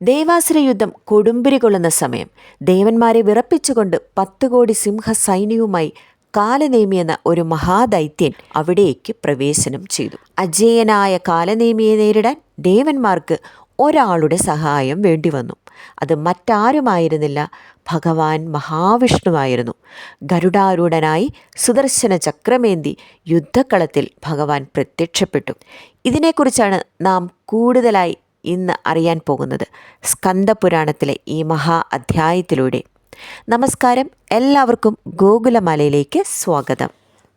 ദേവാസുര യുദ്ധം കൊടുമ്പിരി കൊള്ളുന്ന സമയം ദേവന്മാരെ വിറപ്പിച്ചുകൊണ്ട് പത്ത് കോടി സിംഹ സൈന്യവുമായി കാലനേമി എന്ന ഒരു മഹാദൈത്യൻ അവിടേക്ക് പ്രവേശനം ചെയ്തു. അജേയനായ കാലനേമിയെ നേരിടാൻ ദേവന്മാർക്ക് ഒരാളുടെ സഹായം വേണ്ടി വന്നു അത് മറ്റാരുമായിരുന്നില്ല ഭഗവാൻ മഹാവിഷ്ണുവായിരുന്നു. ഗരുഡാരൂഢനായി സുദർശന ചക്രമേന്തി യുദ്ധക്കളത്തിൽ ഭഗവാൻ പ്രത്യക്ഷപ്പെട്ടു. ഇതിനെക്കുറിച്ചാണ് നാം കൂടുതലായി ഇന്ന് അറിയാൻ പോകുന്നത് സ്കന്ദപുരാണത്തിലെ ഈ മഹാ അധ്യായത്തിലൂടെ. നമസ്കാരം. എല്ലാവർക്കും ഗോകുലമലയിലേക്ക് സ്വാഗതം.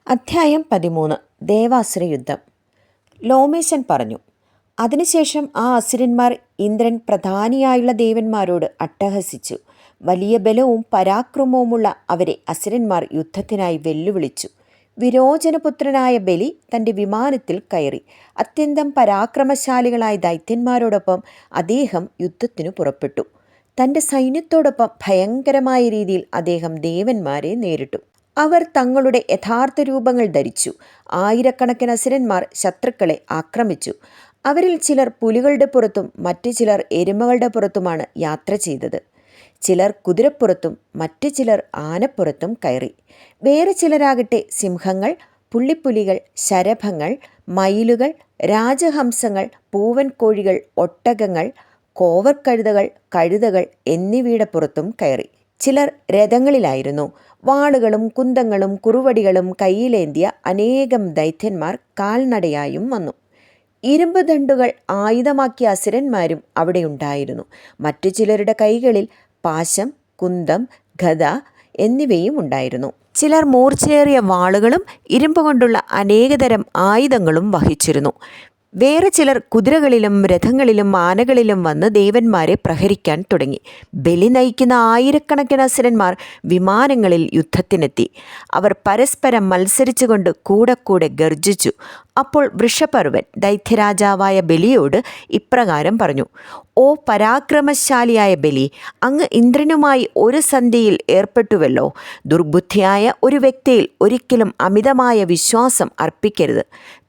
അധ്യായം പതിമൂന്ന്. ദേവാസുര യുദ്ധം. ലോമേശൻ പറഞ്ഞു അതിനുശേഷം ആ അസുരന്മാർ ഇന്ദ്രൻ പ്രധാനിയായുള്ള ദേവന്മാരോട് അട്ടഹസിച്ചു. വലിയ ബലവും പരാക്രമവുമുള്ള അവരെ അസുരന്മാർ യുദ്ധത്തിനായി വെല്ലുവിളിച്ചു. വിരോചനപുത്രനായ ബലി തന്റെ വിമാനത്തിൽ കയറി. അത്യന്തം പരാക്രമശാലികളായ ദൈത്യന്മാരോടൊപ്പം അദ്ദേഹം യുദ്ധത്തിനു പുറപ്പെട്ടു. തന്റെ സൈന്യത്തോടൊപ്പം ഭയങ്കരമായ രീതിയിൽ അദ്ദേഹം ദേവന്മാരെ നേരിട്ടു. അവർ തങ്ങളുടെ യഥാർത്ഥ രൂപങ്ങൾ ധരിച്ചു. ആയിരക്കണക്കിന് അസുരന്മാർ ശത്രുക്കളെ ആക്രമിച്ചു. അവരിൽ ചിലർ പുലികളുടെ പുറത്തും മറ്റു ചിലർ എരുമകളുടെ പുറത്തുമാണ് യാത്ര ചെയ്തത്. ചിലർ കുതിരപ്പുറത്തും മറ്റു ചിലർ ആനപ്പുറത്തും കയറി. വേറെ ചിലരാകട്ടെ സിംഹങ്ങൾ പുള്ളിപ്പുലികൾ ശരഭങ്ങൾ മയിലുകൾ രാജഹംസങ്ങൾ പൂവൻ കോഴികൾ ഒട്ടകങ്ങൾ കോവർക്കഴുതകൾ കഴുതകൾ എന്നിവയുടെ പുറത്തും കയറി. ചിലർ രഥങ്ങളിലായിരുന്നു. വാളുകളും കുന്തങ്ങളും കുറുവടികളും കയ്യിലേന്തിയ അനേകം ദൈത്യന്മാർ കാൽനടയായും വന്നു. ഇരുമ്പ് ദണ്ടുകൾ ആയുധമാക്കിയ അസുരന്മാരും അവിടെയുണ്ടായിരുന്നു മറ്റു ചിലരുടെ കൈകളിൽ പാശം കുന്തം ഗത എന്നിവയും ഉണ്ടായിരുന്നു. ചിലർ മൂർച്ചയേറിയ വാളുകളും ഇരുമ്പ് കൊണ്ടുള്ള അനേകതരം ആയുധങ്ങളും വഹിച്ചിരുന്നു. വേറെ ചിലർ കുതിരകളിലും രഥങ്ങളിലും ആനകളിലും വന്ന് ദേവന്മാരെ പ്രഹരിക്കാൻ തുടങ്ങി. ബലി നയിക്കുന്ന ആയിരക്കണക്കിന് അസുരന്മാർ വിമാനങ്ങളിൽ യുദ്ധത്തിനെത്തി. അവർ പരസ്പരം മത്സരിച്ചുകൊണ്ട് കൂടെ കൂടെ ഗർജിച്ചു അപ്പോൾ വൃഷപർവൻ ദൈത്യരാജാവായ ബലിയോട് ഇപ്രകാരം പറഞ്ഞു ഓ പരാക്രമശാലിയായ ബലി അങ്ങ് ഇന്ദ്രനുമായി ഒരു സന്ധിയിൽ ഏർപ്പെട്ടുവല്ലോ. ദുർബുദ്ധിയായ ഒരു വ്യക്തിയിൽ ഒരിക്കലും അമിതമായ വിശ്വാസം അർപ്പിക്കരുത്.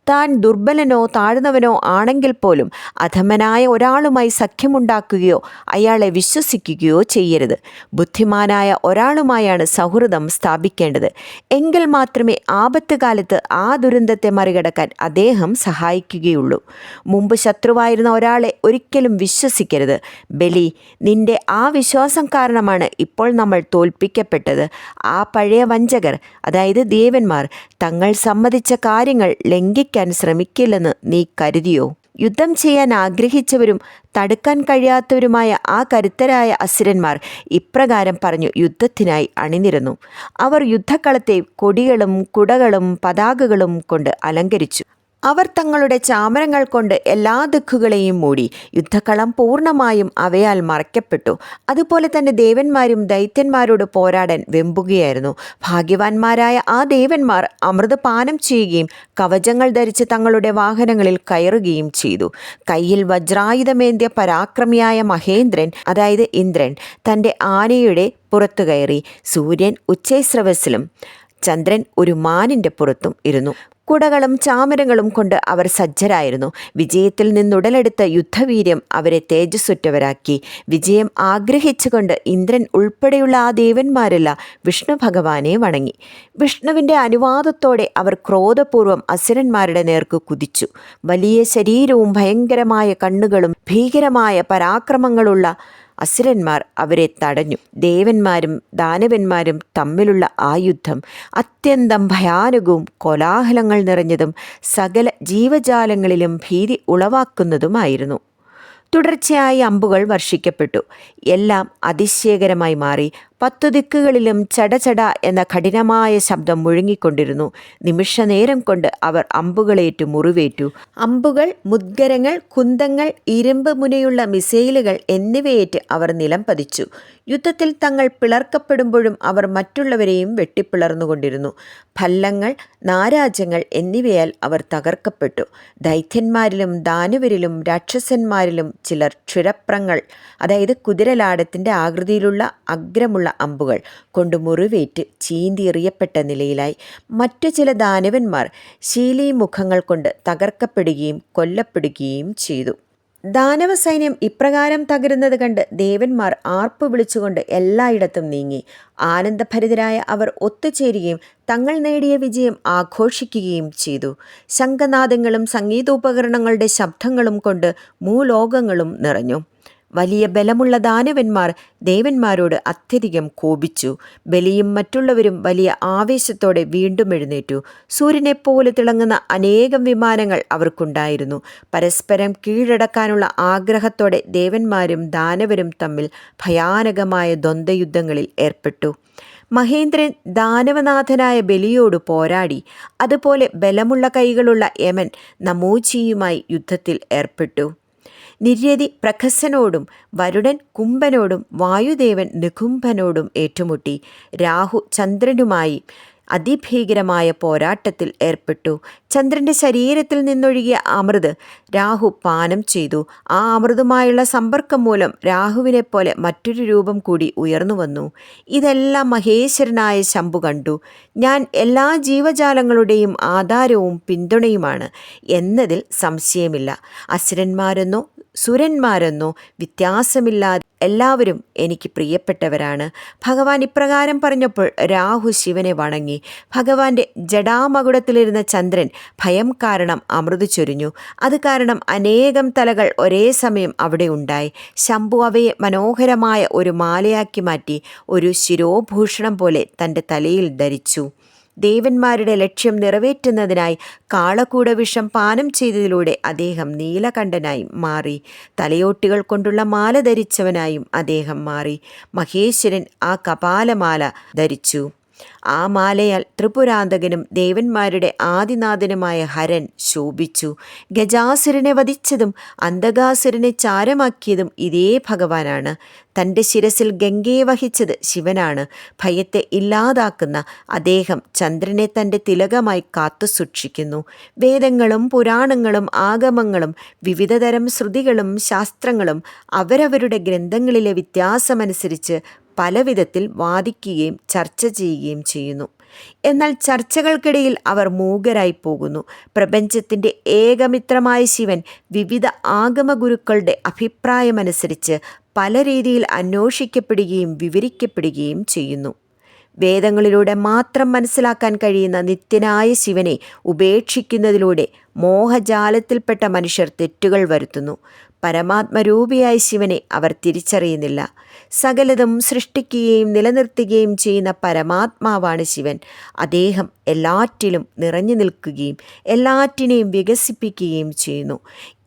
താൻ ദുർബലനോ താഴ്ന്നവനോ ആണെങ്കിൽ പോലും അധമനായ ഒരാളുമായി സഖ്യമുണ്ടാക്കുകയോ അയാളെ വിശ്വസിക്കുകയോ ചെയ്യരുത്. ബുദ്ധിമാനായ ഒരാളുമായാണ് സൗഹൃദം സ്ഥാപിക്കേണ്ടത്. എങ്കിൽ മാത്രമേ ആപത്ത് കാലത്ത് ആ ദുരന്തത്തെ മറികടക്കാൻ അദ്ദേഹം സഹായിക്കുകയുള്ളൂ. മുമ്പ് ശത്രുവായിരുന്ന ഒരാളെ ഒരിക്കലും വിശ്വസിക്കരുത്. ബലി നിന്റെ ആ വിശ്വാസം കാരണമാണ് ഇപ്പോൾ നമ്മൾ തോൽപ്പിക്കപ്പെട്ടത്. ആ പഴയ വഞ്ചകർ അതായത് ദേവന്മാർ തങ്ങൾ സമ്മതിച്ച കാര്യങ്ങൾ ലംഘിക്കാൻ ശ്രമിക്കില്ലെന്ന് നീ കരുതിയോ? യുദ്ധം ചെയ്യാൻ ആഗ്രഹിച്ചവരും തടുക്കാൻ കഴിയാത്തവരുമായ ആ കരുത്തരായ അസുരന്മാർ ഇപ്രകാരം പറഞ്ഞു യുദ്ധത്തിനായി അണിനിരന്നു. അവർ യുദ്ധക്കളത്തെ കൊടികളും കുടകളും പതാകകളും കൊണ്ട് അലങ്കരിച്ചു. അവർ തങ്ങളുടെ ചാമരങ്ങൾ കൊണ്ട് എല്ലാ ദിക്കുകളെയും മൂടി. യുദ്ധക്കളം പൂർണമായും അവയാൽ മറയ്ക്കപ്പെട്ടു. അതുപോലെ തന്നെ ദേവന്മാരും ദൈത്യന്മാരോട് പോരാടാൻ വെമ്പുകയായിരുന്നു. ഭാഗ്യവാന്മാരായ ആ ദേവന്മാർ അമൃതപാനം ചെയ്യുകയും കവചങ്ങൾ ധരിച്ച് തങ്ങളുടെ വാഹനങ്ങളിൽ കയറുകയും ചെയ്തു. കയ്യിൽ വജ്രായുധമേന്തിയ പരാക്രമിയായ മഹേന്ദ്രൻ അതായത് ഇന്ദ്രൻ തന്റെ ആനയുടെ പുറത്തു കയറി. സൂര്യൻ ഉച്ചൈസ്രവസിലും ചന്ദ്രൻ ഒരു മാനിന്റെ പുറത്തും ഇരുന്നു. കുടകളും ചാമരങ്ങളും കൊണ്ട് അവർ സജ്ജരായിരുന്നു. വിജയത്തിൽ നിന്നുടലെടുത്ത യുദ്ധവീര്യം അവരെ തേജസ്സുറ്റവരാക്കി. വിജയം ആഗ്രഹിച്ചുകൊണ്ട് ഇന്ദ്രൻ ഉൾപ്പെടെയുള്ള ആ ദേവന്മാരെല്ലാം വിഷ്ണു ഭഗവാനെ വണങ്ങി. വിഷ്ണുവിന്റെ അനുവാദത്തോടെ അവർ ക്രോധപൂർവം അസുരന്മാരുടെ നേർക്ക് കുതിച്ചു. വലിയ ശരീരവും ഭയങ്കരമായ കണ്ണുകളും ഭീകരമായ പരാക്രമങ്ങളുള്ള അസുരന്മാർ അവരെ തടഞ്ഞു. ദേവന്മാരും ദാനവന്മാരും തമ്മിലുള്ള ആ യുദ്ധം അത്യന്തം ഭയാനകവും കോലാഹലങ്ങൾ നിറഞ്ഞതും സകല ജീവജാലങ്ങളിലും ഭീതി ഉളവാക്കുന്നതുമായിരുന്നു. തുടർച്ചയായി അമ്പുകൾ വർഷിക്കപ്പെട്ടു. എല്ലാം അതിശയകരമായി മാറി. പത്തു ദിക്കുകളിലും ചടചട എന്ന കഠിനമായ ശബ്ദം മുഴങ്ങിക്കൊണ്ടിരുന്നു. നിമിഷനേരം കൊണ്ട് അവർ അമ്പുകളേറ്റു മുറിവേറ്റു. അമ്പുകൾ മുദ്ഗരങ്ങൾ കുന്തങ്ങൾ ഇരുമ്പ് മുനയുള്ള മിസൈലുകൾ എന്നിവയേറ്റ് അവർ നിലം പതിച്ചു. യുദ്ധത്തിൽ തങ്ങൾ പിളർക്കപ്പെടുമ്പോഴും അവർ മറ്റുള്ളവരെയും വെട്ടിപ്പിളർന്നുകൊണ്ടിരുന്നു. ഫല്ലങ്ങൾ നാരാജ്യങ്ങൾ എന്നിവയാൽ അവർ തകർക്കപ്പെട്ടു. ദൈത്യന്മാരിലും ദാനുവരിലും രാക്ഷസന്മാരിലും ചിലർ ക്ഷുരപ്രങ്ങൾ അതായത് കുതിരലാടത്തിന്റെ ആകൃതിയിലുള്ള അഗ്രമുള്ള അമ്പുകൾ കൊണ്ട് മുറിവേറ്റ് ചീന്തിയെറിയപ്പെട്ട നിലയിലായി. മറ്റു ചില ദാനവന്മാർ ശീലീമുഖങ്ങൾ കൊണ്ട് തകർക്കപ്പെടുകയും കൊല്ലപ്പെടുകയും ചെയ്തു. ദാനവ സൈന്യം ഇപ്രകാരം തകരുന്നത് കണ്ട് ദേവന്മാർ ആർപ്പ് വിളിച്ചുകൊണ്ട് എല്ലായിടത്തും നീങ്ങി. ആനന്ദഭരിതരായ അവർ ഒത്തുചേരുകയും തങ്ങൾ നേടിയ വിജയം ആഘോഷിക്കുകയും ചെയ്തു. ശംഖനാദങ്ങളും സംഗീതോപകരണങ്ങളുടെ ശബ്ദങ്ങളും കൊണ്ട് മൂലോകങ്ങളും നിറഞ്ഞു. വലിയ ബലമുള്ള ദാനവന്മാർ ദേവന്മാരോട് അത്യധികം കോപിച്ചു. ബലിയും മറ്റുള്ളവരും വലിയ ആവേശത്തോടെ വീണ്ടും എഴുന്നേറ്റു. സൂര്യനെപ്പോലെ തിളങ്ങുന്ന അനേകം വിമാനങ്ങൾ അവർക്കുണ്ടായിരുന്നു. പരസ്പരം കീഴടക്കാനുള്ള ആഗ്രഹത്തോടെ ദേവന്മാരും ദാനവരും തമ്മിൽ ഭയാനകമായ ദ്വന്ദ്വയുദ്ധങ്ങളിൽ ഏർപ്പെട്ടു. മഹേന്ദ്രൻ ദാനവനാഥനായ ബലിയോട് പോരാടി. അതുപോലെ ബലമുള്ള കൈകളുള്ള യമൻ നമൂച്ചിയുമായി യുദ്ധത്തിൽ ഏർപ്പെട്ടു. നിര്യതി പ്രഖസനോടും വരുടൻ കുംഭനോടും വായുദേവൻ നികുംഭനോടും ഏറ്റുമുട്ടി. രാഹു ചന്ദ്രനുമായി അതിഭീകരമായ പോരാട്ടത്തിൽ ഏർപ്പെട്ടു. ചന്ദ്രന്റെ ശരീരത്തിൽ നിന്നൊഴുകിയ അമൃത് രാഹു പാനം ചെയ്തു. ആ അമൃതുമായുള്ള സമ്പർക്കം മൂലം രാഹുവിനെ പോലെ മറ്റൊരു രൂപം കൂടി ഉയർന്നു വന്നു. ഇതെല്ലാം മഹേശ്വരനായ ശംഭു കണ്ടു. ഞാൻ എല്ലാ ജീവജാലങ്ങളുടെയും ആധാരവും പിന്തുണയുമാണ് എന്നതിൽ സംശയമില്ല. അസുരന്മാരെന്നോ സുരന്മാരെന്നോ വ്യത്യാസമില്ലാതെ എല്ലാവരും എനിക്ക് പ്രിയപ്പെട്ടവരാണ്. ഭഗവാൻ ഇപ്രകാരം പറഞ്ഞപ്പോൾ രാഹു ശിവനെ വണങ്ങി. ഭഗവാന്റെ ജഡാമകുടത്തിലിരുന്ന ചന്ദ്രൻ ഭയം കാരണം അമൃത് ചൊരിഞ്ഞു അത് കാരണം അനേകം തലകൾ ഒരേ സമയം അവിടെ ഉണ്ടായി. ശംഭു അവയെ മനോഹരമായ ഒരു മാലയാക്കി മാറ്റി ഒരു ശിരോഭൂഷണം പോലെ തന്റെ തലയിൽ ധരിച്ചു. ദേവന്മാരുടെ ലക്ഷ്യം നിറവേറ്റുന്നതിനായി കാളക്കൂട വിഷം പാനം ചെയ്തതിലൂടെ അദ്ദേഹം നീലകണ്ഠനായി മാറി. തലയോട്ടികൾ കൊണ്ടുള്ള മാല ധരിച്ചവനായും അദ്ദേഹം മാറി. മഹേശ്വരൻ ആ കപാലമാല ധരിച്ചു. ആ മാലയാൽ ത്രിപുരാന്തകനും ദേവന്മാരുടെ ആദിനാഥനുമായ ഹരൻ ശോഭിച്ചു. ഗജാസുരനെ വധിച്ചതും അന്തകാസുരനെ ചാരമാക്കിയതും ഇതേ ഭഗവാനാണ്. തന്റെ ശിരസിൽ ഗംഗയെ വഹിച്ചത് ശിവനാണ്. ഭയത്തെ ഇല്ലാതാക്കുന്ന അദ്ദേഹം ചന്ദ്രനെ തന്റെ തിലകമായി കാത്തു സൂക്ഷിക്കുന്നു. വേദങ്ങളും പുരാണങ്ങളും ആഗമങ്ങളും വിവിധതരം ശ്രുതികളും ശാസ്ത്രങ്ങളും അവരവരുടെ ഗ്രന്ഥങ്ങളിലെ വ്യത്യാസമനുസരിച്ച് പലവിധത്തിൽ വാദിക്കുകയും ചർച്ച ചെയ്യുകയും ചെയ്യുന്നു. എന്നാൽ ചർച്ചകൾക്കിടയിൽ അവർ മൂകരായി പോകുന്നു. പ്രപഞ്ചത്തിന്റെ ഏകമിത്രമായ ശിവൻ വിവിധ ആഗമഗുരുക്കളുടെ അഭിപ്രായമനുസരിച്ച് പല രീതിയിൽ അന്വേഷിക്കപ്പെടുകയും വിവരിക്കപ്പെടുകയും ചെയ്യുന്നു. വേദങ്ങളിലൂടെ മാത്രം മനസ്സിലാക്കാൻ കഴിയുന്ന നിത്യനായ ശിവനെ ഉപേക്ഷിക്കുന്നതിലൂടെ മോഹജാലത്തിൽപ്പെട്ട മനുഷ്യർ തെറ്റുകൾ വരുത്തുന്നു. പരമാത്മരൂപിയായ ശിവനെ അവർ തിരിച്ചറിയുന്നില്ല. സകലതും സൃഷ്ടിക്കുകയും നിലനിർത്തുകയും ചെയ്യുന്ന പരമാത്മാവാണ് ശിവൻ. അദ്ദേഹം എല്ലാറ്റിലും നിറഞ്ഞു നിൽക്കുകയും എല്ലാറ്റിനെയും വികസിപ്പിക്കുകയും ചെയ്യുന്നു.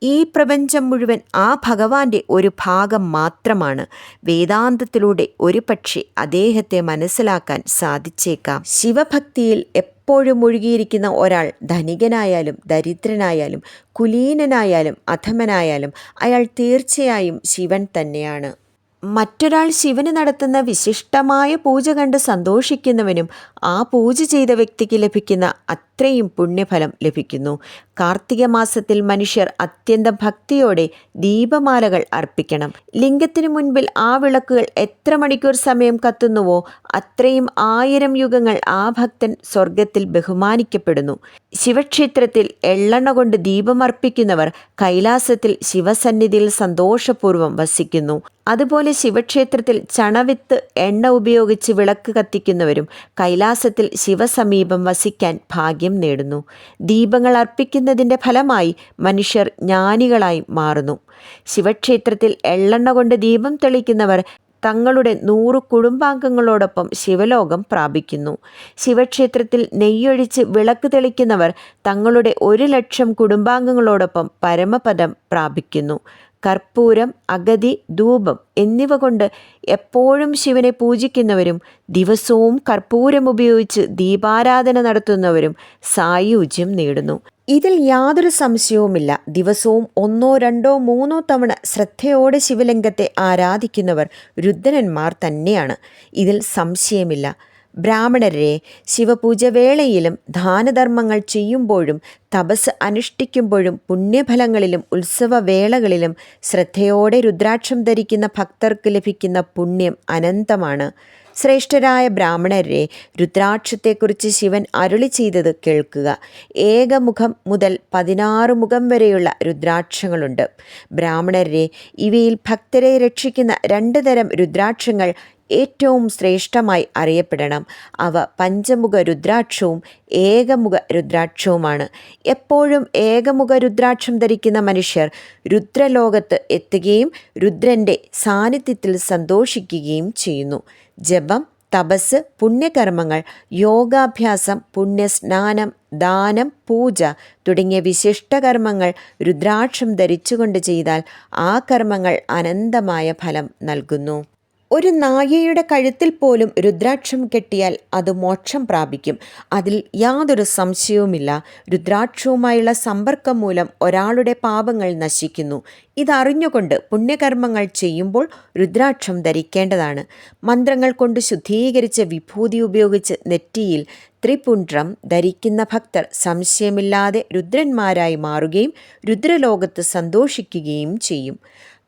ഈ പ്രപഞ്ചം മുഴുവൻ ആ ഭഗവാന്റെ ഒരു ഭാഗം മാത്രമാണ്. വേദാന്തത്തിലൂടെ ഒരു പക്ഷേ അദ്ദേഹത്തെ മനസ്സിലാക്കാൻ സാധിച്ചേക്കാം. ശിവഭക്തിയിൽ എപ്പോഴും മുഴുകിയിരിക്കുന്ന ഒരാൾ ധനികനായാലും ദരിദ്രനായാലും കുലീനനായാലും അധമനായാലും അയാൾ തീർച്ചയായും ശിവൻ തന്നെയാണ്. മറ്റൊരാൾ ശിവന് നടത്തുന്ന വിശിഷ്ടമായ പൂജ കണ്ട് സന്തോഷിക്കുന്നവനും ആ പൂജ ചെയ്ത വ്യക്തിക്ക് ലഭിക്കുന്ന അത്രയും പുണ്യഫലം ലഭിക്കുന്നു. കാർത്തിക മാസത്തിൽ മനുഷ്യർ അത്യന്ത ഭക്തിയോടെ ദീപമാലകൾ അർപ്പിക്കണം. ലിംഗത്തിനു മുൻപിൽ ആ വിളക്കുകൾ എത്ര മണിക്കൂർ സമയം കത്തുന്നുവോ അത്രയും ആയിരം യുഗങ്ങൾ ആ ഭക്തൻ സ്വർഗത്തിൽ ബഹുമാനിക്കപ്പെടുന്നു. ശിവക്ഷേത്രത്തിൽ എള്ളെണ്ണ കൊണ്ട് ദീപമർപ്പിക്കുന്നവർ കൈലാസത്തിൽ ശിവസന്നിധിയിൽ സന്തോഷപൂർവം വസിക്കുന്നു. അതുപോലെ ശിവക്ഷേത്രത്തിൽ ചണവിത്ത് എണ്ണ ഉപയോഗിച്ച് വിളക്ക് കത്തിക്കുന്നവരും കൈലാസത്തിൽ ശിവസമീപം വസിക്കാൻ ഭാഗ്യം നേടുന്നു. ദീപങ്ങൾ അർപ്പിക്കുന്നതിന്റെ ഫലമായി മനുഷ്യർ ജ്ഞാനികളായി മാറുന്നു. ശിവക്ഷേത്രത്തിൽ എള്ളെണ്ണ കൊണ്ട് ദീപം തെളിക്കുന്നവർ തങ്ങളുടെ നൂറ് കുടുംബാംഗങ്ങളോടൊപ്പം ശിവലോകം പ്രാപിക്കുന്നു. ശിവക്ഷേത്രത്തിൽ നെയ്യൊഴിച്ച് വിളക്ക് തെളിക്കുന്നവർ തങ്ങളുടെ ഒരു ലക്ഷം കുടുംബാംഗങ്ങളോടൊപ്പം പരമപദം പ്രാപിക്കുന്നു. കർപ്പൂരം അഗതി ധൂപം എന്നിവ കൊണ്ട് എപ്പോഴും ശിവനെ പൂജിക്കുന്നവരും ദിവസവും കർപ്പൂരം ഉപയോഗിച്ച് ദീപാരാധന നടത്തുന്നവരും സായുജ്യം നേടുന്നു. ഇതിൽ യാതൊരു സംശയവുമില്ല. ദിവസവും ഒന്നോ രണ്ടോ മൂന്നോ തവണ ശ്രദ്ധയോടെ ശിവലിംഗത്തെ ആരാധിക്കുന്നവർ രുദ്രന്മാർ തന്നെയാണ്. ഇതിൽ സംശയമില്ല. ബ്രാഹ്മണരെ ശിവപൂജ വേളയിലും ദാനധർമ്മങ്ങൾ ചെയ്യുമ്പോഴും തപസ് അനുഷ്ഠിക്കുമ്പോഴും പുണ്യഫലങ്ങളിലും ഉത്സവവേളകളിലും ശ്രദ്ധയോടെ രുദ്രാക്ഷം ധരിക്കുന്ന ഭക്തർക്ക് ലഭിക്കുന്ന പുണ്യം അനന്തമാണ്. ശ്രേഷ്ഠരായ ബ്രാഹ്മണരെ രുദ്രാക്ഷത്തെക്കുറിച്ച് ശിവൻ അരുളി ചെയ്തത് കേൾക്കുക. ഏകമുഖം മുതൽ പതിനാറ് മുഖം വരെയുള്ള രുദ്രാക്ഷങ്ങളുണ്ട്. ബ്രാഹ്മണരെ ഇവയിൽ ഭക്തരെ രക്ഷിക്കുന്ന രണ്ട് തരം രുദ്രാക്ഷങ്ങൾ ഏറ്റവും ശ്രേഷ്ഠമായി അറിയപ്പെടണം. അവ പഞ്ചമുഖ രുദ്രാക്ഷവും ഏകമുഖ രുദ്രാക്ഷവുമാണ്. എപ്പോഴും ഏകമുഖ രുദ്രാക്ഷം ധരിക്കുന്ന മനുഷ്യർ രുദ്രലോകത്ത് എത്തുകയും രുദ്രന്റെ സാന്നിധ്യത്തിൽ സന്തോഷിക്കുകയും ചെയ്യുന്നു. ജപം തപസ് പുണ്യകർമ്മങ്ങൾ യോഗാഭ്യാസം പുണ്യസ്നാനം ദാനം പൂജ തുടങ്ങിയ വിശിഷ്ടകർമ്മങ്ങൾ രുദ്രാക്ഷം ധരിച്ചുകൊണ്ട് ചെയ്താൽ ആ കർമ്മങ്ങൾ അനന്തമായ ഫലം നൽകുന്നു. ഒരു നായയുടെ കഴുത്തിൽ പോലും രുദ്രാക്ഷം കെട്ടിയാൽ അത് മോക്ഷം പ്രാപിക്കും. അതിൽ യാതൊരു സംശയവുമില്ല. രുദ്രാക്ഷവുമായുള്ള സമ്പർക്കം മൂലം ഒരാളുടെ പാപങ്ങൾ നശിക്കുന്നു. ഇതറിഞ്ഞുകൊണ്ട് പുണ്യകർമ്മങ്ങൾ ചെയ്യുമ്പോൾ രുദ്രാക്ഷം ധരിക്കേണ്ടതാണ്. മന്ത്രങ്ങൾ കൊണ്ട് ശുദ്ധീകരിച്ച വിഭൂതി ഉപയോഗിച്ച് നെറ്റിയിൽ ത്രിപുണ്ട്രം ധരിക്കുന്ന ഭക്തർ സംശയമില്ലാതെ രുദ്രന്മാരായി മാറുകയും രുദ്രലോകത്ത് സന്തോഷിക്കുകയും ചെയ്യും.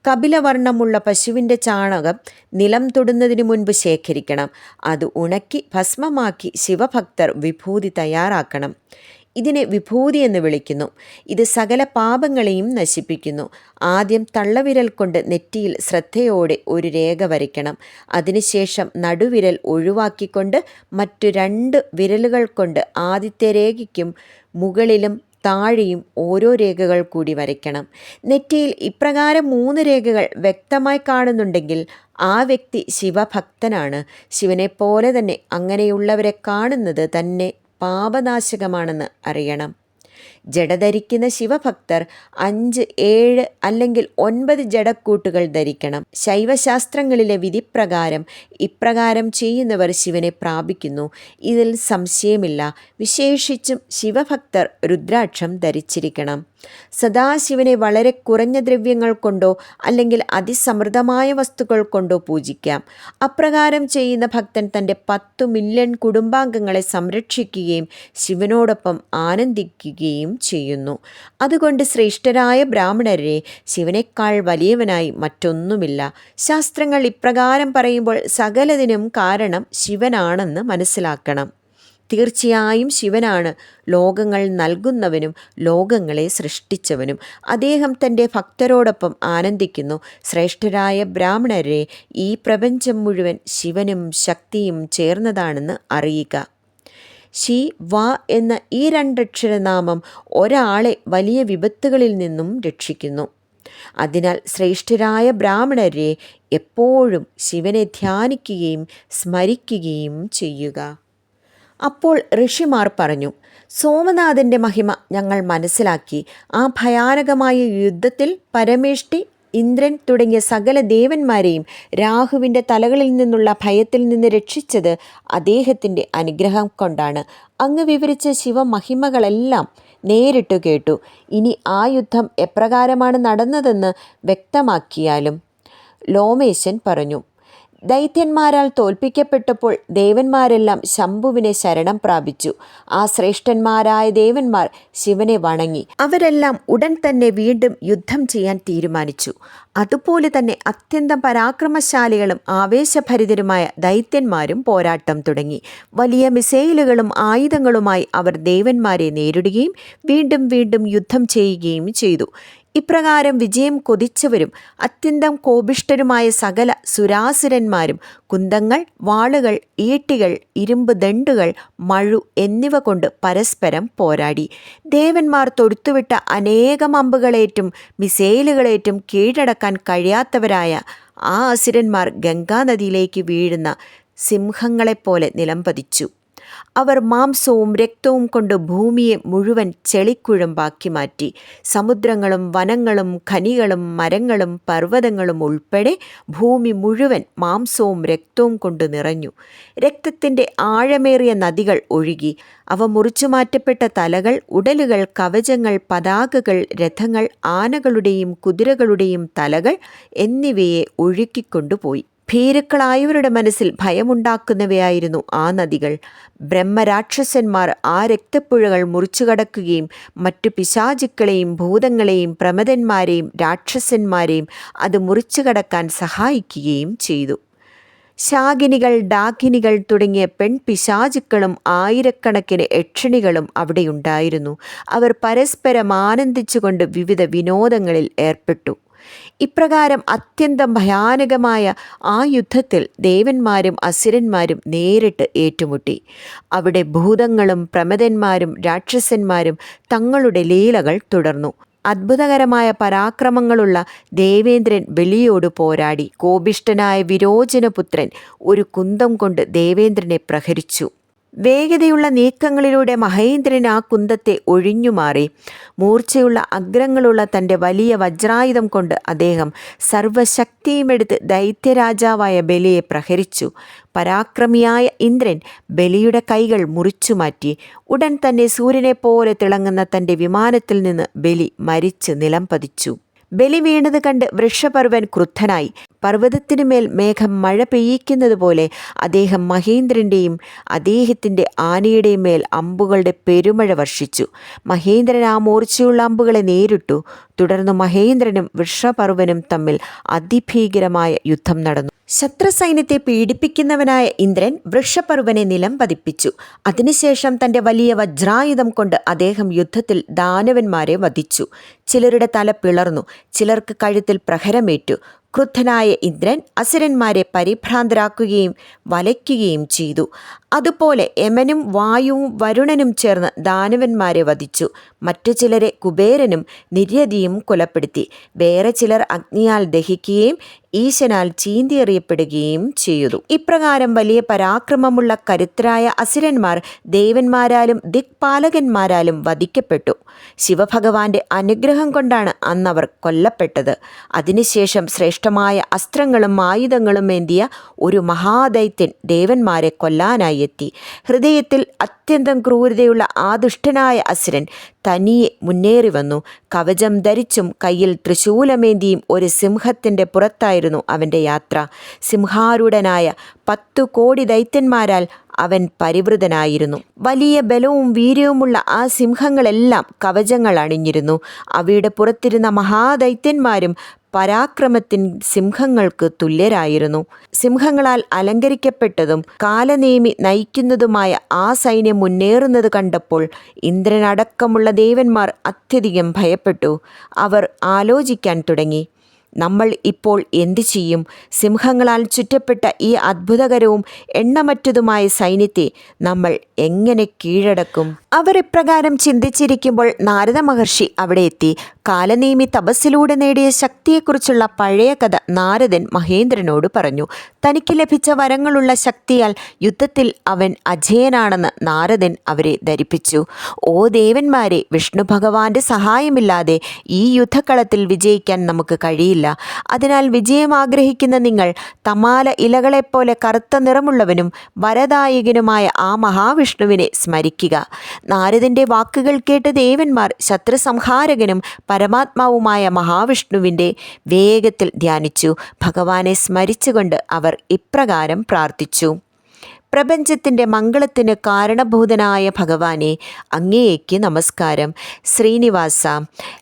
കപിലവർണമുള്ള പശുവിന്റെ ചാണകം നിലം തൊടുന്നതിനു മുൻപ് ശേഖരിക്കണം. അത് ഉണക്കി ഭസ്മമാക്കി ശിവഭക്തർ വിഭൂതി തയ്യാറാക്കണം. ഇതിനെ വിഭൂതി എന്ന് വിളിക്കുന്നു. ഇത് സകല പാപങ്ങളെയും നശിപ്പിക്കുന്നു. ആദ്യം തള്ളവിരൽ കൊണ്ട് നെറ്റിയിൽ ശ്രദ്ധയോടെ ഒരു രേഖ വരയ്ക്കണം. അതിനുശേഷം നടുവിരൽ ഒഴിവാക്കിക്കൊണ്ട് മറ്റു രണ്ട് വിരലുകൾ കൊണ്ട് ആദ്യത്തെ രേഖയ്ക്കും മുകളിലും താഴെയും ഓരോ രേഖകൾ കൂടി വരയ്ക്കണം. നെറ്റിയിൽ ഇപ്രകാരം മൂന്ന് രേഖകൾ വ്യക്തമായി കാണുന്നുണ്ടെങ്കിൽ ആ വ്യക്തി ശിവഭക്തനാണ്. ശിവനെപ്പോലെ തന്നെ അങ്ങനെയുള്ളവരെ കാണുന്നത് തന്നെ പാപനാശകമാണെന്ന് അറിയണം. ജട ശിവഭക്തർ അഞ്ച് ഏഴ് അല്ലെങ്കിൽ ഒൻപത് ജടക്കൂട്ടുകൾ ധരിക്കണം. ശൈവശാസ്ത്രങ്ങളിലെ വിധിപ്രകാരം ഇപ്രകാരം ചെയ്യുന്നവർ ശിവനെ പ്രാപിക്കുന്നു. ഇതിൽ സംശയമില്ല. വിശേഷിച്ചും ശിവഭക്തർ രുദ്രാക്ഷം ധരിച്ചിരിക്കണം. സദാശിവനെ വളരെ കുറഞ്ഞ ദ്രവ്യങ്ങൾ കൊണ്ടോ അല്ലെങ്കിൽ അതിസമൃദ്ധമായ വസ്തുക്കൾ കൊണ്ടോ പൂജിക്കാം. അപ്രകാരം ചെയ്യുന്ന ഭക്തൻ തന്റെ പത്തു മില്യൺ കുടുംബാംഗങ്ങളെ സംരക്ഷിക്കുകയും ശിവനോടൊപ്പം ആനന്ദിക്കുകയും ചെയ്യുന്നു. അതുകൊണ്ട് ശ്രേഷ്ഠരായ ബ്രാഹ്മണരെ ശിവനേക്കാൾ വലിയവനായി മറ്റൊന്നുമില്ല. ശാസ്ത്രങ്ങൾ ഇപ്രകാരം പറയുമ്പോൾ സകലതിനും കാരണം ശിവനാണെന്ന് മനസ്സിലാക്കണം. തീർച്ചയായും ശിവനാണ്. ലോകങ്ങൾ നൽകുന്നവനും ലോകങ്ങളെ സൃഷ്ടിച്ചവനും. അദ്ദേഹം തന്റെ ഭക്തരോടൊപ്പം ആനന്ദിക്കുന്നു. ശ്രേഷ്ഠരായ ബ്രാഹ്മണരെ ഈ പ്രപഞ്ചം മുഴുവൻ ശിവനും ശക്തിയും ചേർന്നതാണെന്ന് അറിയുക. ശി വ എന്ന ഈ രണ്ടക്ഷരനാമം ഒരാളെ വലിയ വിപത്തുകളിൽ നിന്നും രക്ഷിക്കുന്നു. അതിനാൽ ശ്രേഷ്ഠരായ ബ്രാഹ്മണരെ എപ്പോഴും ശിവനെ ധ്യാനിക്കുകയും സ്മരിക്കുകയും ചെയ്യുക. അപ്പോൾ ഋഷിമാർ പറഞ്ഞു സോമനാഥന്റെ മഹിമ ഞങ്ങൾ മനസ്സിലാക്കി. ആ ഭയാനകമായ യുദ്ധത്തിൽ പരമേഷ്ടി ഇന്ദ്രൻ തുടങ്ങിയ സകല ദേവന്മാരെയും രാഹുവിന്റെ തലകളിൽ നിന്നുള്ള ഭയത്തിൽ നിന്ന് രക്ഷിച്ചത് അദ്ദേഹത്തിന്റെ അനുഗ്രഹം കൊണ്ടാണ്. അങ്ങ് വിവരിച്ച ശിവമഹിമകളെല്ലാം നേരിട്ടു കേട്ടു. ഇനി ആ യുദ്ധം എപ്രകാരമാണ് നടന്നതെന്ന് വ്യക്തമാക്കിയാലും ലോമേശൻ പറഞ്ഞു ദൈത്യന്മാരാൽ തോൽപ്പിക്കപ്പെട്ടപ്പോൾ ദേവന്മാരെല്ലാം ശംഭുവിനെ ശരണം പ്രാപിച്ചു. ആ ശ്രേഷ്ഠന്മാരായ ദേവന്മാർ ശിവനെ വണങ്ങി. അവരെല്ലാം ഉടൻ തന്നെ വീണ്ടും യുദ്ധം ചെയ്യാൻ തീരുമാനിച്ചു. അതുപോലെ തന്നെ അത്യന്തം പരാക്രമശാലികളും ആവേശഭരിതരുമായ ദൈത്യന്മാരും പോരാട്ടം തുടങ്ങി. വലിയ മിസൈലുകളും ആയുധങ്ങളുമായി അവർ ദേവന്മാരെ നേരിടുകയും വീണ്ടും വീണ്ടും യുദ്ധം ചെയ്യുകയും ചെയ്തു. ഇപ്രകാരം വിജയം കൊതിച്ചവരും അത്യന്തം കോപിഷ്ഠരുമായ സകല സുരാസുരന്മാരും കുന്തങ്ങൾ വാളുകൾ ഈട്ടികൾ ഇരുമ്പ് ദണ്ടുകൾ മഴു എന്നിവ കൊണ്ട് പരസ്പരം പോരാടി. ദേവന്മാർ തൊടുത്തുവിട്ട അനേകം അമ്പുകളേറ്റും മിസൈലുകളേറ്റും കീഴടക്കാൻ കഴിയാത്തവരായ ആ അസുരന്മാർ ഗംഗാനദിയിലേക്ക് വീഴുന്ന സിംഹങ്ങളെപ്പോലെ നിലംപതിച്ചു. അവർ മാംസവും രക്തവും കൊണ്ട് ഭൂമിയെ മുഴുവൻ ചെളിക്കുഴമ്പാക്കി മാറ്റി. സമുദ്രങ്ങളും വനങ്ങളും ഖനികളും മരങ്ങളും പർവതങ്ങളും ഉൾപ്പെടെ ഭൂമി മുഴുവൻ മാംസവും രക്തവും കൊണ്ട് നിറഞ്ഞു. രക്തത്തിന്റെ ആഴമേറിയ നദികൾ ഒഴുകി. അവ മുറിച്ചു മാറ്റപ്പെട്ട തലകൾ ഉടലുകൾ കവചങ്ങൾ പതാകകൾ രഥങ്ങൾ ആനകളുടെയും കുതിരകളുടെയും തലകൾ എന്നിവയെ ഒഴുക്കിക്കൊണ്ടുപോയി. ഭീരുക്കളായവരുടെ മനസ്സിൽ ഭയമുണ്ടാക്കുന്നവയായിരുന്നു ആ നദികൾ. ബ്രഹ്മരാക്ഷസന്മാർ ആ രക്തപ്പുഴകൾ മുറിച്ചുകടക്കുകയും മറ്റു പിശാചുക്കളെയും ഭൂതങ്ങളെയും പ്രമദന്മാരെയും രാക്ഷസന്മാരെയും അത് മുറിച്ചുകടക്കാൻ സഹായിക്കുകയും ചെയ്തു. ശാഗിനികൾ ഡാകിനികൾ തുടങ്ങിയ പെൺപിശാചുക്കളും ആയിരക്കണക്കിന് യക്ഷിണികളും അവിടെയുണ്ടായിരുന്നു. അവർ പരസ്പരം ആനന്ദിച്ചുകൊണ്ട് വിവിധ വിനോദങ്ങളിൽ ഏർപ്പെട്ടു. ഇപ്രകാരം അത്യന്തം ഭയാനകമായ ആ യുദ്ധത്തിൽ ദേവന്മാരും അസുരന്മാരും നേരിട്ട് ഏറ്റുമുട്ടി. അവിടെ ഭൂതങ്ങളും പ്രമദന്മാരും രാക്ഷസന്മാരും തങ്ങളുടെ ലീലകൾ തുടർന്നു. അത്ഭുതകരമായ പരാക്രമങ്ങളുള്ള ദേവേന്ദ്രൻ ബലിയോട് പോരാടി. കോപിഷ്ടനായ വിരോചനപുത്രൻ ഒരു കുന്തം കൊണ്ട് ദേവേന്ദ്രനെ പ്രഹരിച്ചു. വേഗതയുള്ള നീക്കങ്ങളിലൂടെ മഹേന്ദ്രൻ ആ കുന്തത്തെ ഒഴിഞ്ഞുമാറി. മൂർച്ചയുള്ള അഗ്രങ്ങളുള്ള തന്റെ വലിയ വജ്രായുധം കൊണ്ട് അദ്ദേഹം സർവശക്തിയുമെടുത്ത് ദൈത്യരാജാവായ ബലിയെ പ്രഹരിച്ചു. പരാക്രമിയായ ഇന്ദ്രൻ ബലിയുടെ കൈകൾ മുറിച്ചു മാറ്റി ഉടൻ തന്നെ സൂര്യനെപ്പോലെ തിളങ്ങുന്ന തന്റെ വിമാനത്തിൽ നിന്ന് ബലി മരിച്ച് നിലം പതിച്ചു. ബലി വീണത് കണ്ട് വൃക്ഷപർവൻ ക്രുദ്ധനായി. പർവതത്തിനുമേൽ മേഘം മഴ പെയ്യിക്കുന്നത് പോലെ അദ്ദേഹം മഹേന്ദ്രന്റെയും അദ്ദേഹത്തിന്റെ ആനയുടെയും മേൽ അമ്പുകളുടെ പെരുമഴ വർഷിച്ചു. മഹേന്ദ്രൻ ആ മൂർച്ചയുള്ള അമ്പുകളെ നേരിട്ടു. തുടർന്ന് മഹേന്ദ്രനും വൃഷപർവനും തമ്മിൽ അതിഭീകരമായ യുദ്ധം നടന്നു. ശത്രുസൈന്യത്തെ പീഡിപ്പിക്കുന്നവനായ ഇന്ദ്രൻ വൃക്ഷപർവനെ നിലം പതിപ്പിച്ചു. അതിനുശേഷം തന്റെ വലിയ വജ്രായുധം കൊണ്ട് അദ്ദേഹം യുദ്ധത്തിൽ ദാനവന്മാരെ വധിച്ചു. ചിലരുടെ തല പിളർന്നു ചിലർക്ക് കഴുത്തിൽ പ്രഹരമേറ്റു. ക്രുദ്ധനായ ഇന്ദ്രൻ അസുരന്മാരെ പരിഭ്രാന്തരാക്കുകയും വലയ്ക്കുകയും ചെയ്തു. അതുപോലെ യമനും വായുവും വരുണനും ചേർന്ന് ദാനവന്മാരെ വധിച്ചു. മറ്റു ചിലരെ കുബേരനും നിര്യതിയും കൊലപ്പെടുത്തി. വേറെ ചിലർ അഗ്നിയാൽ ദഹിക്കുകയും ഈശനാൽ ചീന്തിയെറിയപ്പെടുകയും ചെയ്തു. ഇപ്രകാരം വലിയ പരാക്രമമുള്ള കരുത്തരായ അസുരന്മാർ ദേവന്മാരാലും ദിക്പാലകന്മാരാലും വധിക്കപ്പെട്ടു. ശിവഭഗവാന്റെ അനുഗ്രഹം കൊണ്ടാണ് അന്നവർ കൊല്ലപ്പെട്ടത്. അതിനുശേഷം ശ്രേഷ്ഠമായ അസ്ത്രങ്ങളും ആയുധങ്ങളും ഏന്തിയ ഒരു മഹാദൈത്യൻ ദേവന്മാരെ കൊല്ലാനായി എത്തി. ഹൃദയത്തിൽ അത്യന്തം ക്രൂരതയുള്ള ആ ദുഷ്ടനായ അസുരൻ തനിയെ മുന്നേറി വന്നു. കവചം ധരിച്ചും കയ്യിൽ തൃശൂലമേന്തിയും ഒരു സിംഹത്തിന്റെ പുറത്തായിരുന്നു അവന്റെ യാത്ര. സിംഹാരൂഢനായ പത്തു കോടി ദൈത്യന്മാരാൽ അവൻ പരിവൃതനായിരുന്നു. വലിയ ബലവും വീര്യവുമുള്ള ആ സിംഹങ്ങളെല്ലാം കവചങ്ങൾ അണിഞ്ഞിരുന്നു. അവയുടെ പുറത്തിരുന്ന മഹാദൈത്യന്മാരും പരാക്രമത്തിൻ സിംഹങ്ങൾക്ക് തുല്യരായിരുന്നു. സിംഹങ്ങളാൽ അലങ്കരിക്കപ്പെട്ടതും കാലനേമി നയിക്കുന്നതുമായ ആ സൈന്യം മുന്നേറുന്നത് കണ്ടപ്പോൾ ഇന്ദ്രനടക്കമുള്ള ദേവന്മാർ അത്യധികം ഭയപ്പെട്ടു. അവർ ആലോചിക്കാൻ തുടങ്ങി. നമ്മൾ ഇപ്പോൾ എന്തു ചെയ്യും? സിംഹങ്ങളാൽ ചുറ്റപ്പെട്ട ഈ അത്ഭുതകരവും എണ്ണമറ്റതുമായ സൈന്യത്തെ നമ്മൾ എങ്ങനെ കീഴടക്കും? അവർ ഇപ്രകാരം ചിന്തിച്ചിരിക്കുമ്പോൾ നാരദ മഹർഷി അവിടെ എത്തി. കാലനേമി തപസ്സിലൂടെ നേടിയ ശക്തിയെക്കുറിച്ചുള്ള പഴയ കഥ നാരദൻ മഹേന്ദ്രനോട് പറഞ്ഞു. തനിക്ക് ലഭിച്ച വരങ്ങളുള്ള ശക്തിയാൽ യുദ്ധത്തിൽ അവൻ അജയനാണെന്ന് നാരദൻ അവരെ ധരിപ്പിച്ചു. ഓ ദേവന്മാരെ വിഷ്ണു ഭഗവാന്റെ സഹായമില്ലാതെ ഈ യുദ്ധക്കളത്തിൽ വിജയിക്കാൻ നമുക്ക് കഴിയില്ല. അതിനാൽ വിജയം ആഗ്രഹിക്കുന്ന നിങ്ങൾ തമാല ഇലകളെപ്പോലെ കറുത്ത നിറമുള്ളവനും വരദായകനുമായ ആ മഹാവിഷ്ണുവിനെ സ്മരിക്കുക. നാരദന്റെ വാക്കുകൾ കേട്ട് ദേവന്മാർ ശത്രു സംഹാരകനും പരമാത്മാവുമായ മഹാവിഷ്ണുവിന്റെ വേഗത്തിൽ ധ്യാനിച്ചു. ഭഗവാനെ സ്മരിച്ചുകൊണ്ട് അവർ ഇപ്രകാരം പ്രാർത്ഥിച്ചു. പ്രപഞ്ചത്തിന്റെ മംഗളത്തിന് കാരണഭൂതനായ ഭഗവാനെ അങ്ങേയ്ക്ക് നമസ്കാരം. ശ്രീനിവാസ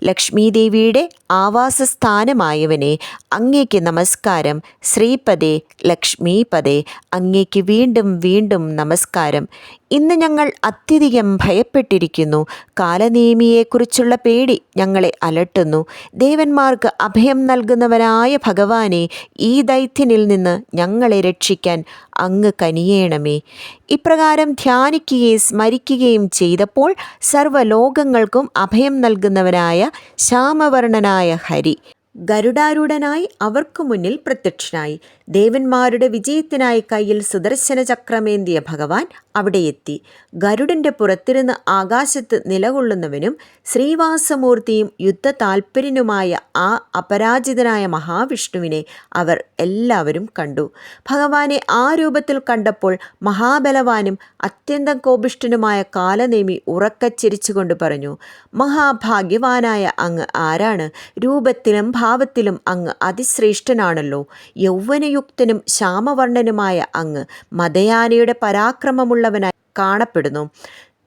ലക്ഷ്മീദേവിയുടെ ആവാസസ്ഥാനമായവനെ അങ്ങേക്ക് നമസ്കാരം. ശ്രീപദേ ലക്ഷ്മീപദേ അങ്ങേക്ക് വീണ്ടും വീണ്ടും നമസ്കാരം. ഇന്ന് ഞങ്ങൾ അത്യധികം ഭയപ്പെട്ടിരിക്കുന്നു. കാലനേമിയെക്കുറിച്ചുള്ള പേടി ഞങ്ങളെ അലട്ടുന്നു. ദേവന്മാർക്ക് അഭയം നൽകുന്നവനായ ഭഗവാനെ ഈ ദൈത്യനിൽ നിന്ന് ഞങ്ങളെ രക്ഷിക്കാൻ അങ്ങ് കനിയേണമേ. ഇപ്രകാരം ധ്യാനിക്കുകയും സ്മരിക്കുകയും ചെയ്തപ്പോൾ സർവലോകങ്ങൾക്കും അഭയം നൽകുന്നവനായ ശ്യാമവർണനായ ഹരി. ഗരുഡാരൂഢനായി അവർക്കു മുന്നിൽ പ്രത്യക്ഷനായി. ദേവന്മാരുടെ വിജയത്തിനായി കയ്യിൽ സുദർശന ചക്രമേന്തിയ ഭഗവാൻ അവിടെ എത്തി. ഗരുഡന്റെ പുറത്തിരുന്ന് ആകാശത്ത് നിലകൊള്ളുന്നവനും ശ്രീവാസമൂർത്തിയും യുദ്ധ താൽപര്യനുമായ ആ അപരാജിതനായ മഹാവിഷ്ണുവിനെ അവർ എല്ലാവരും കണ്ടു. ഭഗവാനെ ആ രൂപത്തിൽ കണ്ടപ്പോൾ മഹാബലവാനും അത്യന്തം കോപിഷ്ഠനുമായ കാലനേമി ഉറക്കച്ചിരിച്ചുകൊണ്ട് പറഞ്ഞു മഹാഭാഗ്യവാനായ അങ്ങ് ആരാണ്? രൂപത്തിലും ഭാവത്തിലും അങ്ങ് അതിശ്രേഷ്ഠനാണല്ലോ. യൗവനയുക്തനും ശ്യാമവർണനുമായ അങ്ങ് മതയാനയുടെ പരാക്രമമുള്ളവനായി കാണപ്പെടുന്നു.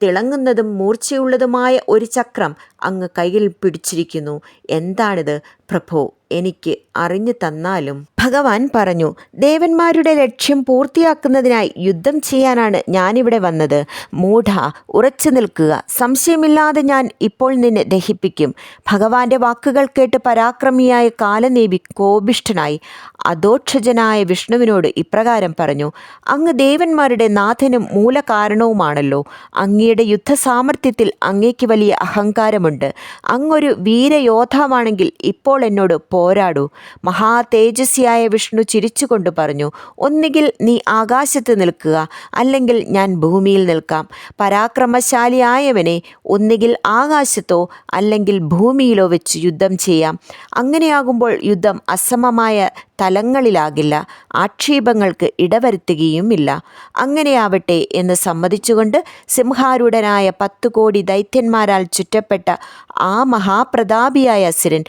തിളങ്ങുന്നതും മൂർച്ചയുള്ളതുമായ ഒരു ചക്രം അങ്ങ് കയ്യിൽ പിടിച്ചിരിക്കുന്നു. എന്താണിത്? പ്രഭോ എനിക്ക് അറിഞ്ഞു തന്നാലും. ഭഗവാൻ പറഞ്ഞു ദേവന്മാരുടെ ലക്ഷ്യം പൂർത്തിയാക്കുന്നതിനായി യുദ്ധം ചെയ്യാനാണ് ഞാനിവിടെ വന്നത്. മൂഢ ഉറച്ചു നിൽക്കുക. സംശയമില്ലാതെ ഞാൻ ഇപ്പോൾ നിന്നെ ദഹിപ്പിക്കും. ഭഗവാന്റെ വാക്കുകൾ കേട്ട് പരാക്രമിയായ കാലനേവി കോപിഷ്ഠനായി. അധോക്ഷജനായ വിഷ്ണുവിനോട് ഇപ്രകാരം പറഞ്ഞു അങ്ങ് ദേവന്മാരുടെ നാഥനും മൂലകാരണവുമാണല്ലോ. അങ്ങയുടെ യുദ്ധസാമർഥ്യത്തിൽ അങ്ങേക്ക് വലിയ അഹങ്കാരമുണ്ട്. അങ്ങൊരു വീരയോദ്ധാവാണെങ്കിൽ ഇപ്പോൾ എന്നോട് പോരാടൂ. മഹാ തേജസ്വിയായ വിഷ്ണു ചിരിച്ചുകൊണ്ട് പറഞ്ഞു ഒന്നുകിൽ നീ ആകാശത്ത് നിൽക്കുക അല്ലെങ്കിൽ ഞാൻ ഭൂമിയിൽ നിൽക്കാം. പരാക്രമശാലിയായവനെ ഒന്നുകിൽ ആകാശത്തോ അല്ലെങ്കിൽ ഭൂമിയിലോ വെച്ച് യുദ്ധം ചെയ്യാം. അങ്ങനെയാകുമ്പോൾ യുദ്ധം അസമമായ തലങ്ങളിലാകില്ല ആക്ഷേപങ്ങൾക്ക് ഇടവരുത്തുകയുമില്ല. അങ്ങനെയാവട്ടെ എന്ന് സമ്മതിച്ചുകൊണ്ട് സിംഹാരൂഢനായ പത്തു കോടി ദൈത്യന്മാരാൽ ചുറ്റപ്പെട്ട ആ മഹാപ്രതാപിയായ അസുരൻ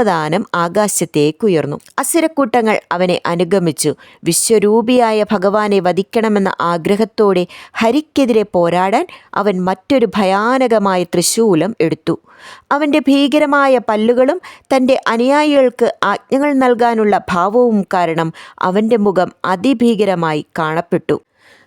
സാവധാനം ആകാശത്തേക്കുയർന്നു. അസുരക്കൂട്ടങ്ങൾ അവനെ അനുഗമിച്ചു. വിശ്വരൂപിയായ ഭഗവാനെ വധിക്കണമെന്ന ആഗ്രഹത്തോടെ ഹരിക്കെതിരെ പോരാടാൻ അവൻ മറ്റൊരു ഭയാനകമായ തൃശൂലം എടുത്തു. അവന്റെ ഭീകരമായ പല്ലുകളും തന്റെ അനുയായികൾക്ക് ആജ്ഞകൾ നൽകാനുള്ള ഭാവവും കാരണം അവന്റെ മുഖം അതിഭീകരമായി കാണപ്പെട്ടു.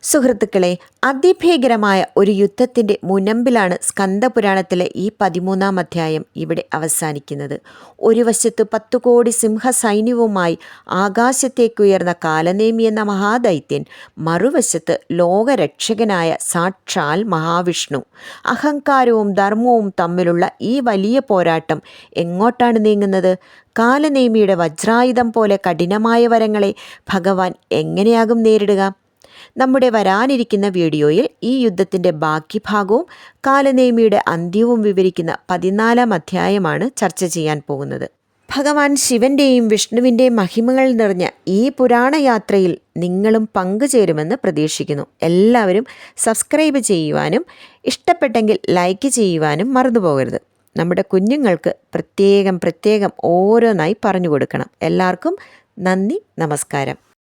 സുഹൃത്തുക്കളെ അതിഭീകരമായ ഒരു യുദ്ധത്തിന്റെ മുനമ്പിലാണ് സ്കന്ദപുരാണത്തിലെ ഈ പതിമൂന്നാം അധ്യായം ഇവിടെ അവസാനിക്കുന്നത്. ഒരു വശത്ത് പത്തു കോടി സിംഹ സൈന്യവുമായി ആകാശത്തേക്കുയർന്ന കാലനേമി എന്ന മഹാദൈത്യൻ മറുവശത്ത് ലോകരക്ഷകനായ സാക്ഷാൽ മഹാവിഷ്ണു. അഹങ്കാരവും ധർമ്മവും തമ്മിലുള്ള ഈ വലിയ പോരാട്ടം എങ്ങോട്ടാണ് നീങ്ങുന്നത്? കാലനേമിയുടെ വജ്രായുധം പോലെ കഠിനമായ വരങ്ങളെ ഭഗവാൻ എങ്ങനെയാകും നേരിടുക? നമ്മുടെ വരാനിരിക്കുന്ന വീഡിയോയിൽ ഈ യുദ്ധത്തിന്റെ ബാക്കി ഭാഗവും കാലനേമിയുടെ അന്ത്യവും വിവരിക്കുന്ന പതിനാലാം അധ്യായമാണ് ചർച്ച ചെയ്യാൻ പോകുന്നത്. ഭഗവാൻ ശിവന്റെയും വിഷ്ണുവിന്റെയും മഹിമകൾ നിറഞ്ഞ ഈ പുരാണയാത്രയിൽ നിങ്ങളും പങ്കുചേരുമെന്ന് പ്രതീക്ഷിക്കുന്നു. എല്ലാവരും സബ്സ്ക്രൈബ് ചെയ്യുവാനും ഇഷ്ടപ്പെട്ടെങ്കിൽ ലൈക്ക് ചെയ്യുവാനും മറന്നുപോകരുത്. നമ്മുടെ കുഞ്ഞുങ്ങൾക്ക് പ്രത്യേകം പ്രത്യേകം ഓരോന്നായി പറഞ്ഞു കൊടുക്കണം. എല്ലാവർക്കും നന്ദി നമസ്കാരം.